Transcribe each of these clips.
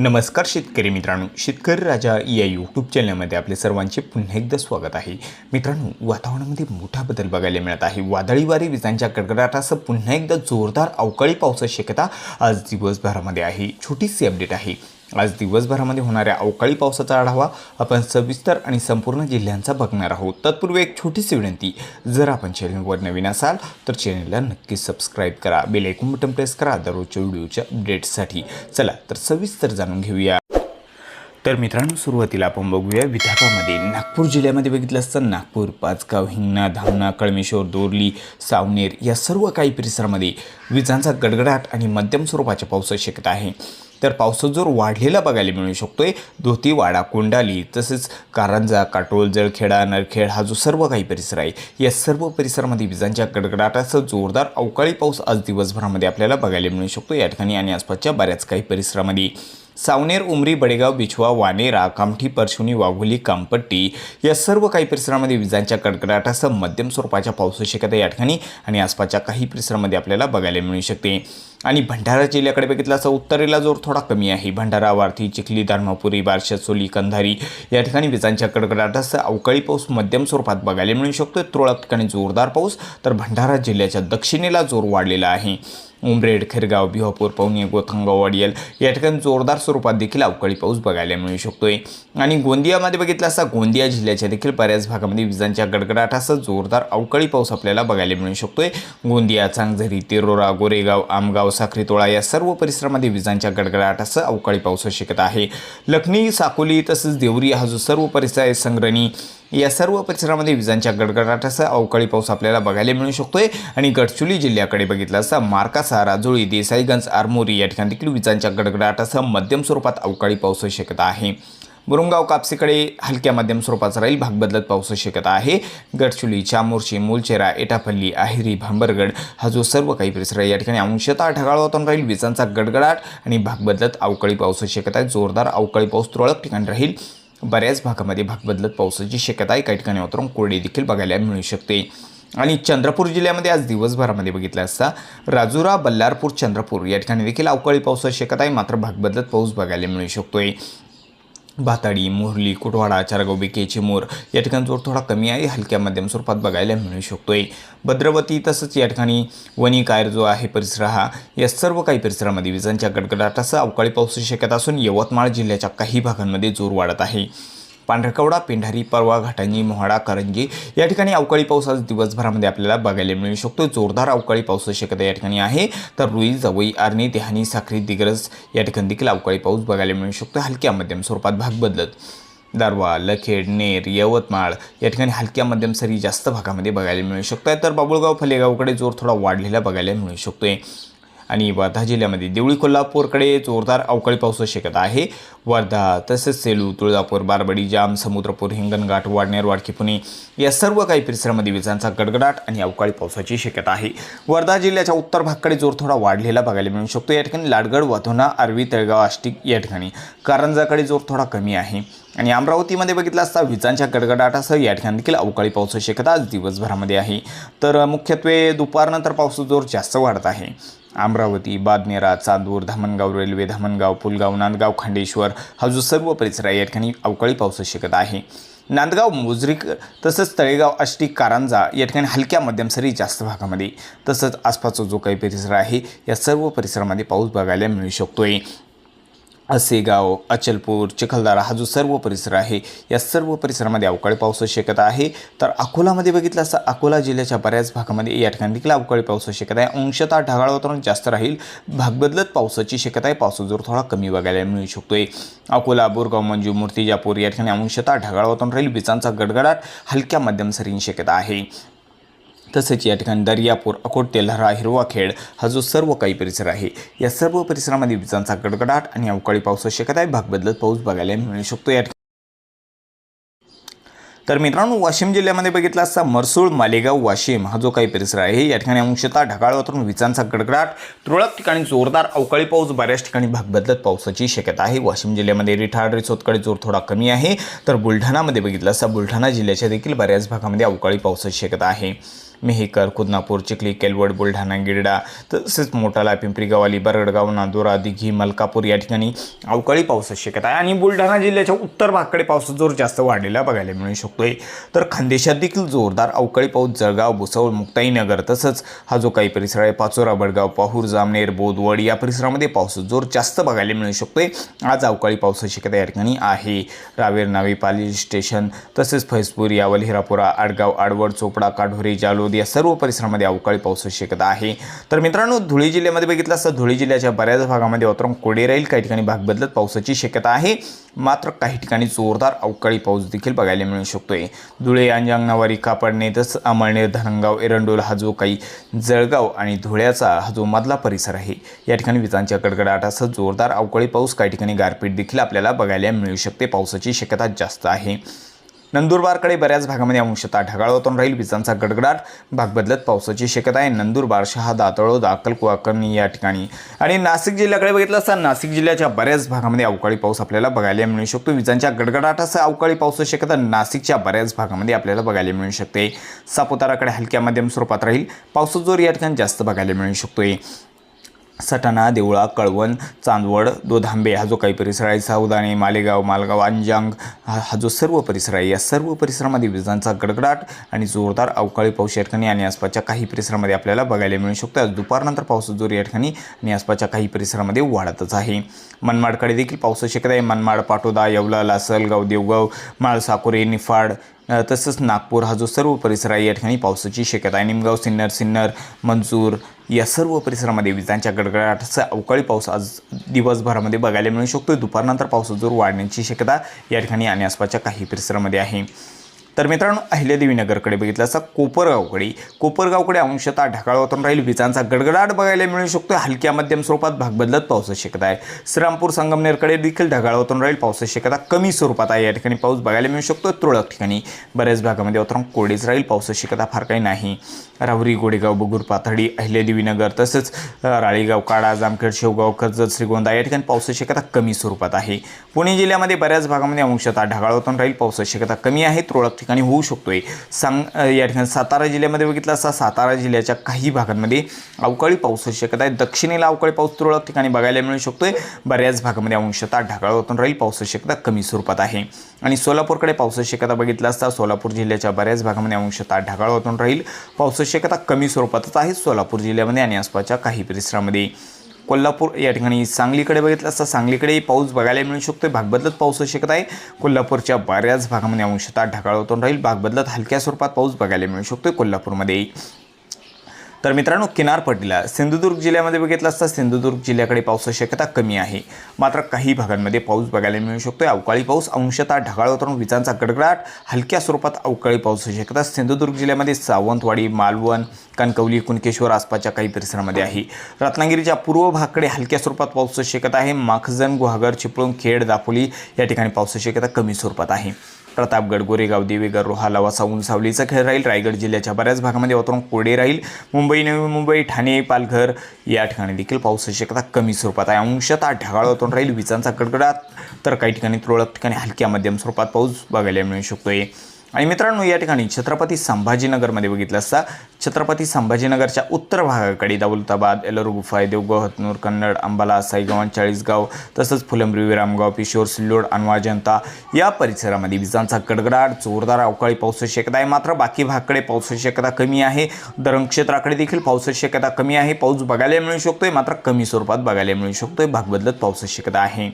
नमस्कार शेतकरी मित्रांनो शेतकरी राजा या यूट्यूब चॅनलमध्ये आपले सर्वांचे पुन्हा एकदा स्वागत आहे. मित्रांनो वातावरणामध्ये मोठा बदल बघायला मिळत आहे. वादळी वारे विजांच्या कडकडाटासह पुन्हा एकदा जोरदार अवकाळी पावसाची शक्यता आज दिवसभरामध्ये आहे. छोटीशी अपडेट आहे. आज दिवसभरामध्ये होणाऱ्या अवकाळी पावसाचा आढावा आपण सविस्तर आणि संपूर्ण जिल्ह्यांचा बघणार आहोत. तत्पूर्वी एक छोटीशी विनंती जर आपण चॅनलवर नवीन असाल तर चॅनलला नक्की सबस्क्राईब करा बेल ऐकून बटन प्रेस करा दररोजच्या व्हिडिओच्या अपडेट्ससाठी. चला तर सविस्तर जाणून घेऊया. तर मित्रांनो सुरुवातीला आपण बघूया विदर्भामध्ये. नागपूर जिल्ह्यामध्ये बघितलं असतं नागपूर पाचगाव हिंगणा धामणा कळमेश्वर दोरली सावनेर या सर्व काही परिसरामध्ये विजांचा गडगडाट आणि मध्यम स्वरूपाच्या पावसाची शक्यता आहे. तर पावसाचा जोर वाढलेला बघायला मिळू शकतो आहे धोतीवाडा कोंडाली तसेच कारंजा काटोल जळखेडा नरखेड हा जो सर्व काही परिसर आहे या सर्व परिसरामध्ये विजांच्या गडगडाटासह जोरदार अवकाळी पाऊस आज दिवसभरामध्ये आपल्याला बघायला मिळू शकतो. या ठिकाणी आणि आसपासच्या बऱ्याच काही परिसरामध्ये सावनेर उमरी बडेगाव बिछवा वानेरा कामठी परशुनी वाघोली कामपट्टी या सर्व काही परिसरामध्ये विजांच्या कडकडाटासह मध्यम स्वरूपाच्या पावसाची शक्यता या ठिकाणी आणि आसपासच्या काही परिसरामध्ये आपल्याला बघायला मिळू शकते. आणि भंडारा जिल्ह्याकडे बघितलं असं उत्तरेला जोर थोडा कमी आहे. भंडारा वारथी चिखली धर्मापुरी बारशासोली कंधारी या ठिकाणी विजांच्या कडकडाटासह अवकाळी पाऊस मध्यम स्वरूपात बघायला मिळू शकतो तुरळक ठिकाणी जोरदार पाऊस तर भंडारा जिल्ह्याच्या दक्षिणेला जोर वाढलेला आहे. उमरेड खिरगाव बिहापूर पवनी गोथंगाव वाडियल या ठिकाणी जोरदार स्वरूपात देखील अवकाळी पाऊस बघायला मिळू शकतोय. आणि गोंदियामध्ये बघितलं असता गोंदिया जिल्ह्याच्या देखील बऱ्याच भागामध्ये विजांच्या गडगडाटासह जोरदार अवकाळी पाऊस आपल्याला बघायला मिळू शकतोय. गोंदिया चांगझरी तिरोरा गोरेगाव आमगाव साखरीतोळा या सर्व परिसरामध्ये विजांच्या गडगडाटासह अवकाळी पाऊस शिकत आहे. लखनी साकोली तसंच देवरी हा जो सर्व परिसर आहे संग्रणी या सर्व परिसरामध्ये विजांच्या गडगडाटासह अवकाळी पाऊस आपल्याला बघायला मिळू शकतोय. आणि गडचुली जिल्ह्याकडे बघितलं असता मार्कासा राजोळी देसाईगंज आरमोरी या ठिकाणी देखील विजांच्या गडगडाटासह मध्यम स्वरूपात अवकाळी पाऊस शकत आहे. बुरुंगाव कापसीकडे हलक्या मध्यम स्वरूपाचा राहील. भाग बदलत पावसाची शक्यता आहे. गडचुली चामोर्शी मूलचेरा एटापल्ली आहिरी भांबरगड हा जो सर्व काही परिसर आहे या ठिकाणी अंशतः ढगाळ वातावरण राहील. विजांचा गडगडाट आणि भाग बदलत अवकाळी पावसाची शक्यता आहे. जोरदार अवकाळी पाऊस तुरळक ठिकाणी राहील. बऱ्याच भागामध्ये भाग बदलत पावसाची शक्यता आहे. काही ठिकाणी वातावरण कोरडे देखील बघायला मिळू शकते. आणि चंद्रपूर जिल्ह्यामध्ये आज दिवसभरामध्ये बघितलं असता राजुरा बल्लारपूर चंद्रपूर या ठिकाणी देखील अवकाळी पावसाची शक्यता आहे. मात्र भाग बदलत पाऊस बघायला मिळू शकतोय. भाताडी मुरली कुटवाडा चारगाव बेके चिमूर या ठिकाणी जोर थोडा कमी आहे. हलक्या मध्यम स्वरूपात बघायला मिळू शकतोय. भद्रवती तसंच या ठिकाणी वनी कायर जो आहे परिसर हा या सर्व काही परिसरामध्ये विजांच्या गडगडाटासह अवकाळी पावसाची शक्यता असून यवतमाळ जिल्ह्याच्या काही भागांमध्ये जोर वाढत आहे. पांढरकवडा पेंढारी परवा घाटांजी मोहाडा करंजी या ठिकाणी अवकाळी पाऊस आज दिवसभरामध्ये आपल्याला बघायला मिळू शकतो. जोरदार अवकाळी पावसाची शक्यता या ठिकाणी आहे. तर रुई जवई आर्णी देहानी साखरी दिग्रस या ठिकाणी देखील अवकाळी पाऊस बघायला मिळू शकतो. हलक्या मध्यम स्वरूपात भाग बदलत. दारवा लखेड नेर यवतमाळ या ठिकाणी हलक्या मध्यम सरी जास्त भागामध्ये बघायला मिळू शकतो तर बाबुळगाव फलेगावकडे जोर थोडा वाढलेला बघायला मिळू शकतोय. आणि वर्धा जिल्ह्यामध्ये देवळी कोल्हापूरकडे जोरदार अवकाळी पावसाची शक्यता आहे. वर्धा तसेच सेलू तुळजापूर बारबडी जाम समुद्रपूर हिंगणघाट वाडनेर वाडकी पुणे या सर्व काही परिसरामध्ये विजांचा गडगडाट आणि अवकाळी पावसाची शक्यता आहे. वर्धा जिल्ह्याच्या उत्तर भागकडे जोर थोडा वाढलेला बघायला मिळू शकतो. या ठिकाणी लाडगड वधोना आरवी तळगाव आष्टिक या ठिकाणी कारंजाकडे जोर थोडा कमी आहे. आणि अमरावतीमध्ये बघितलं असता विजांच्या गडगडाटासह या ठिकाणी देखील अवकाळी पावसाची शक्यता आज दिवसभरामध्ये आहे. तर मुख्यत्वे दुपारनंतर पावसाचा जोर जास्त वाढत आहे. अमरावती बादनेरा चांदूर धामणगाव रेल्वे धामणगाव पुलगाव नांदगाव खांडेश्वर हा जो सर्व परिसर आहे या ठिकाणी अवकाळी पाऊस शकत आहे. नांदगाव मुजरीक तसंच तळेगाव आष्टी कारंजा या ठिकाणी हलक्या मध्यम सरी जास्त भागामध्ये. तसंच आसपासचा जो काही परिसर आहे या सर्व परिसरामध्ये पाऊस बघायला मिळू असेगाव अचलपूर चिखलदरा हा जो सर्व परिसर आहे या सर्व परिसरामध्ये अवकाळी पावसाची शक्यता आहे. तर अकोलामध्ये बघितलं असता अकोला जिल्ह्याच्या बऱ्याच भागामध्ये या ठिकाणी देखील अवकाळी पावसाची शक्यता आहे. अंशतः ढगाळ वातावरण जास्त राहील. भाग बदलत पावसाची शक्यता आहे. पावसाचा जोर थोडा कमी बघायला मिळू शकतोय. अकोला बोरगाव मंजू मूर्तिजापूर या ठिकाणी अंशतः ढगाळ वातावरण राहील. विजांचा गडगडाट हलक्या मध्यम सरींची शक्यता आहे. तसेच या ठिकाणी दर्यापूर अकोट तेल्हारा हिरवाखेड हा जो सर्व काही परिसर आहे या सर्व परिसरामध्ये विजांचा गडगडाट आणि अवकाळी पावसाची शक्यता आहे भाग बदलत पाऊस बघायला मिळू शकतो. या ठिकाणी तर मित्रांनो वाशिम जिल्ह्यामध्ये बघितला असता मरसूळ मालेगाव वाशिम हा जो काही परिसर आहे या ठिकाणी अंशतः ढगाळ वातावरण विजांचा गडगडाट तुरळक ठिकाणी जोरदार अवकाळी पाऊस बऱ्याच ठिकाणी भाग बदलत पावसाची शक्यता आहे. वाशिम जिल्ह्यामध्ये रिठाड रिसोदकडे जोर थोडा कमी आहे. तर बुलढाणामध्ये बघितलं असता बुलढाणा जिल्ह्याच्या देखील बऱ्याच भागामध्ये अवकाळी पावसाची शक्यता आहे. मेहेकर खुदनापूर चिखली केलवड बुलढाणा गिरडा तसेच मोटाला पिंपरी गवाली बरडगाव नांदुरा दिघी मलकापूर या ठिकाणी अवकाळी पावसाची शक्यता आहे. आणि बुलढाणा जिल्ह्याच्या उत्तर भागकडे पावसाचा जोर जास्त वाढलेला बघायला मिळू शकतोय. तर खानदेशात देखील जोरदार अवकाळी पाऊस जळगाव भुसावळ मुक्ताईनगर तसंच हा जो काही परिसर आहे पाचोरा बडगाव पाहूर जामनेर बोदवड या परिसरामध्ये पावसाचा जोर जास्त बघायला मिळू शकतोय. आज अवकाळी पावसाची शक्यता या ठिकाणी आहे. रावेर नावे पाली स्टेशन तसेच फैजपूर यावल हिरापुरा आडगाव आडवड चोपडा काढोरी जालोर या सर्व परिसरामध्ये अवकाळी पावसाची शक्यता आहे. तर मित्रांनो धुळे जिल्ह्यामध्ये बघितलं असता धुळे जिल्ह्याच्या बऱ्याच भागामध्ये वातावरण कोडे राहील काही ठिकाणी भाग बदलत पावसाची शक्यता आहे. मात्र काही ठिकाणी जोरदार अवकाळी पाऊस देखील बघायला मिळू शकतोय. धुळे अंजांग नवारी कापडणे तसंच अमळनेर धरणगाव एरंडोल हा जो काही जळगाव आणि धुळ्याचा हा जो मधला परिसर आहे या ठिकाणी विजांच्या कडकडाटासह जोरदार अवकाळी पाऊस काही ठिकाणी गारपीट देखील आपल्याला बघायला मिळू शकते. पावसाची शक्यता जास्त आहे. नंदुरबारकडे बऱ्याच भागामध्ये अंशतः ढगाळ होतून राहील. विजांचा गडगडाट. भाग बदलत पावसाची शक्यता आहे. नंदुरबार शहादा दातळो दाखल कमी या ठिकाणी. आणि नाशिक जिल्ह्याकडे बघितलं असता नाशिक जिल्ह्याच्या बऱ्याच भागामध्ये अवकाळी पाऊस आपल्याला बघायला मिळू शकतो. विजांच्या गडगडाटासह अवकाळी पावसाची शक्यता नाशिकच्या बऱ्याच भागामध्ये आपल्याला बघायला मिळू शकते. सापुताराकडे हलक्या मध्यम स्वरूपात राहील. पावसाचा जोर या ठिकाणी जास्त बघायला मिळू शकतोय. सटाणा देवळा कळवण चांदवड दोधांबे हा जो काही परिसर आहे सावदाणे मालेगाव मालगाव अंजांग हा हा जो सर्व परिसर आहे या सर्व परिसरामध्ये विजांचा गडगडाट आणि जोरदार अवकाळी पाऊस या ठिकाणी आणि आसपासच्या काही परिसरामध्ये आपल्याला बघायला मिळू शकतो. आज दुपारनंतर पाऊस जोर या ठिकाणी आणि आसपासच्या काही परिसरामध्ये वाढतच आहे. मनमाडकडे देखील पावसाची शक्यता आहे. मनमाड पाटोदा येवला लासलगाव देवगाव माळसाकोरे निफाड तसंच नागपूर हा जो सर्व परिसर आहे या ठिकाणी पावसाची शक्यता आहे. निमगाव सिन्नर सिन्नर मंजूर या सर्व परिसरामध्ये विजांच्या गडगडाटाचा अवकाळी पाऊस आज दिवसभरामध्ये बघायला मिळू शकतो दुपारनंतर पावसाचा जोर वाढण्याची शक्यता या ठिकाणी आणि आसपासच्या काही परिसरामध्ये आहे. तर मित्रांनो अहिल्यादेवी नगरकडे बघितलं असता कोपरगावकडे कोपरगावकडे अंशतः ढगाळ वातावरण राहील. विजांचा गडगडाट बघायला मिळू शकतो. हलक्या मध्यम स्वरूपात भाग बदलत पावसाची शक्यता आहे. श्रीरामपूर संगमनेरकडे देखील ढगाळ वातावरण राहील. पावसाची शक्यता कमी स्वरूपात आहे. या ठिकाणी पाऊस बघायला मिळू शकतो. तुरळक ठिकाणी बऱ्याच भागामध्ये वातावरण कोरडेच राहील. पावसाची शक्यता फार काही नाही. राहुरी गोडेगाव बगूर पाथर्डी अहिल्यादेवी नगर तसंच राळेगाव काडा जामखेड शेवगाव कर्जत श्रीगोंदा या ठिकाणी पावसाची शक्यता कमी स्वरूपात आहे. पुणे जिल्ह्यामध्ये बऱ्याच भागामध्ये अंशतः ढगाळ वातावरण राहील. पावसाची शक्यता कमी आहे. तुरळक ठिकाणी ठिकाणी होऊ शकतो आहे सांग या ठिकाणी सातारा जिल्ह्यामध्ये बघितलं असता सातारा जिल्ह्याच्या काही भागांमध्ये अवकाळी पावसाची शक्यता आहे. दक्षिणेला अवकाळी पाऊस तुरळक ठिकाणी बघायला मिळू शकतोय. बऱ्याच भागामध्ये अंशतः ढगाळ राहील पावसाची शक्यता कमी स्वरूपात आहे. आणि सोलापूरकडे पावसाची शक्यता बघितलं असता सोलापूर जिल्ह्याच्या बऱ्याच भागामध्ये अंशतः ढगाळ राहील पावसाची शक्यता कमी स्वरूपातच आहे सोलापूर जिल्ह्यामध्ये आणि आसपासच्या काही परिसरामध्ये. कोल्हापूर या ठिकाणी सांगलीकडे बघितलं असता सांगलीकडेही पाऊस बघायला मिळू शकतो भाग बदलत पाऊस शकत आहे. कोल्हापूरच्या बऱ्याच भागामध्ये अंशतः ढगाळ होतून राहील. भाग बदलत हलक्या स्वरूपात पाऊस बघायला मिळू शकतो कोल्हापूरमध्ये तर मित्रांनो किनारपट्टीला सिंधुदुर्ग जिल्ह्यामध्ये बघितलं असता सिंधुदुर्ग जिल्ह्याकडे पावसाची शक्यता कमी आहे. मात्र काही भागांमध्ये पाऊस बघायला मिळू शकतो. अवकाळी पाऊस अंशतः ढगाळ वातावरण विजांचा गडगडाट हलक्या स्वरूपात अवकाळी पावसाची शक्यता सिंधुदुर्ग जिल्ह्यामध्ये सावंतवाडी मालवण कणकवली कुणकेश्वर आसपासच्या काही परिसरामध्ये आहे. रत्नागिरीच्या पूर्व भागाकडे हलक्या स्वरूपात पावसाची शक्यता आहे. माखजन गुहागर चिपळूण खेड दापोली या ठिकाणी पावसाची शक्यता कमी स्वरूपात आहे. प्रतापगड गोरेगाव देवेगर रोहा लवासा उंचावलीचा खेळ राहील रायगड जिल्ह्याच्या बऱ्याच भागामध्ये वातावरण कोरडे राहील. मुंबई नवी मुंबई ठाणे पालघर या ठिकाणी देखील पावसाची शक्यता कमी स्वरूपात आहे. अंशतः ढगाळ वातावरण राहील. विजांचा गडगडाट तर काही ठिकाणी तुरळक ठिकाणी हलक्या मध्यम स्वरूपात पाऊस बघायला मिळू शकतोय. आणि मित्रांनो या ठिकाणी छत्रपती संभाजीनगरमध्ये बघितलं असता छत्रपती संभाजीनगरच्या उत्तर भागाकडे दौलताबाद एलरू गुफाय देवगाव हतनूर कन्नड अंबाला साईगाव चाळीसगाव तसंच फुलंब्री विरामगाव पिशोर सिल्लोड अनवा जनता या परिसरामध्ये विजांचा गडगडाट जोरदार अवकाळी पावसाची शक्यता आहे. मात्र बाकी भागाकडे पावसाची शक्यता कमी आहे. धरण क्षेत्राकडे देखील पावसाची शक्यता कमी आहे. पाऊस बघायला मिळू शकतोय मात्र कमी स्वरूपात बघायला मिळू शकतोय. भाग बदलत पावसाची शक्यता आहे.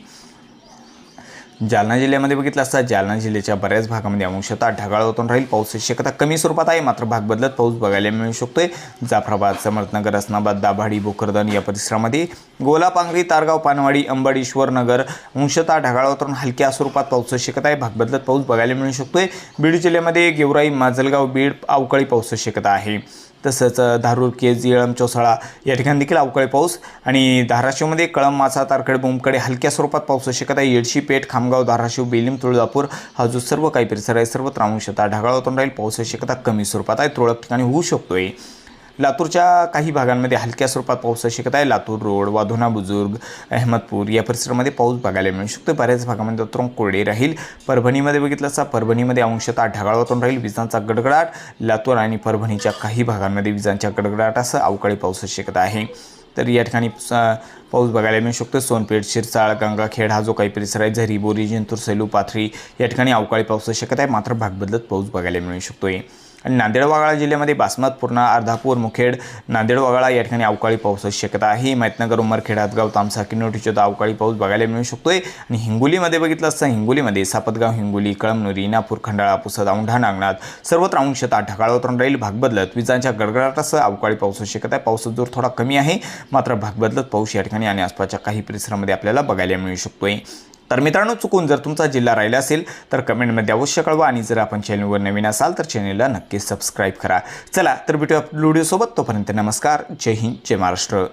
जालना जिल्ह्यामध्ये बघितलं असता जालना जिल्ह्याच्या बऱ्याच भागामध्ये अंशतः ढगाळ होतून राहील. पाऊस शक्यता कमी स्वरूपात आहे. मात्र भाग बदलत पाऊस बघायला मिळू शकतोय. जाफराबाद समर्थनगर असनाबाद दाभाडी भोकरदन या परिसरामध्ये गोलापांगरी तारगाव पानवाडी अंबाडीश्वर नगर अंशतः ढगाळ होतून हलक्या स्वरूपात पाऊस शक्यता आहे. भाग बदलत पाऊस बघायला मिळू शकतोय. बीड जिल्ह्यामध्ये गेवराई माजलगाव बीड अवकाळी पाऊस शक्यता आहे. तसंच धारूर केज येळम चौसाळा या ठिकाणी देखील अवकाळी पाऊस आणि धाराशिवमध्ये कळम मासा तारखेड बोंबकडे हलक्या स्वरूपात पाऊस शक्यता आहे. येडशी पेठ खामगाव धाराशिव बेलीम तुळजापूर हा जो सर्व काही परिसर आहे सर्वत्र अंशतः ढगाळ होतून राहील. पाऊस शक्यता कमी स्वरूपात आहे तुरळक ठिकाणी होऊ शकतोय. लातूरच्या काही भागांमध्ये हलक्या स्वरूपात पाऊस शक्यता आहे. लातूर रोड वाधोना बुजुर्ग अहमदपूर या परिसरामध्ये पाऊस बघायला मिळू शकतो. बऱ्याच भागामध्ये वातावरण कोरडे राहील. परभणीमध्ये बघितलं असता परभणीमध्ये अंशतः ढगाळ वातावरण राहील. विजांचा गडगडाट. लातूर आणि परभणीच्या काही भागांमध्ये विजांच्या गडगडाटासह अवकाळी पावसाची शक्यता आहे. तर या ठिकाणी पाऊस बघायला मिळू शकतो. सोनपेठ शिरसाळ गंगाखेड हा जो काही परिसर आहे झरी बोरी जिंतूर सेलू पाथरी या ठिकाणी अवकाळी पावसाची शक्यता आहे. मात्र भाग बदलत पाऊस बघायला मिळू शकतो आहे आणि नांदेड वाघाळा जिल्ह्यामध्ये बासमत पूर्णा अर्धापूर मुखेड नांदेड वाघाळा या ठिकाणी अवकाळी पावसाची शक्यता आहे. मैतनगर उमरखेड हातगाव तामसा किनोटीच्या अवकाळी पाऊस बघायला मिळू शकतोय. आणि हिंगोलीमध्ये बघितलं असतं हिंगोलीमध्ये सापतगाव हिंगोली कळमनुरी नागपूर खंडाळा पुसद औंढा नागनाथ सर्वत्र अंशतः ढगाळ वातावरण राहील. भाग बदलत विजांच्या गडगडाटासह अवकाळी पावसाची शक्यता आहे. पावसाचा जोर थोडा कमी आहे. मात्र भाग बदलत पाऊस या ठिकाणी आणि आसपासच्या काही परिसरामध्ये आपल्याला बघायला मिळू शकतोय. तर मित्रांनो चुकून जर तुमचा जिल्हा राहिला असेल तर कमेंटमध्ये अवश्य कळवा आणि जर आपण चॅनलवर नवीन असाल तर चॅनलला नक्कीच सबस्क्राईब करा. चला तर भेटूया व्हिडिओसोबत तोपर्यंत नमस्कार. जय हिंद जय महाराष्ट्र.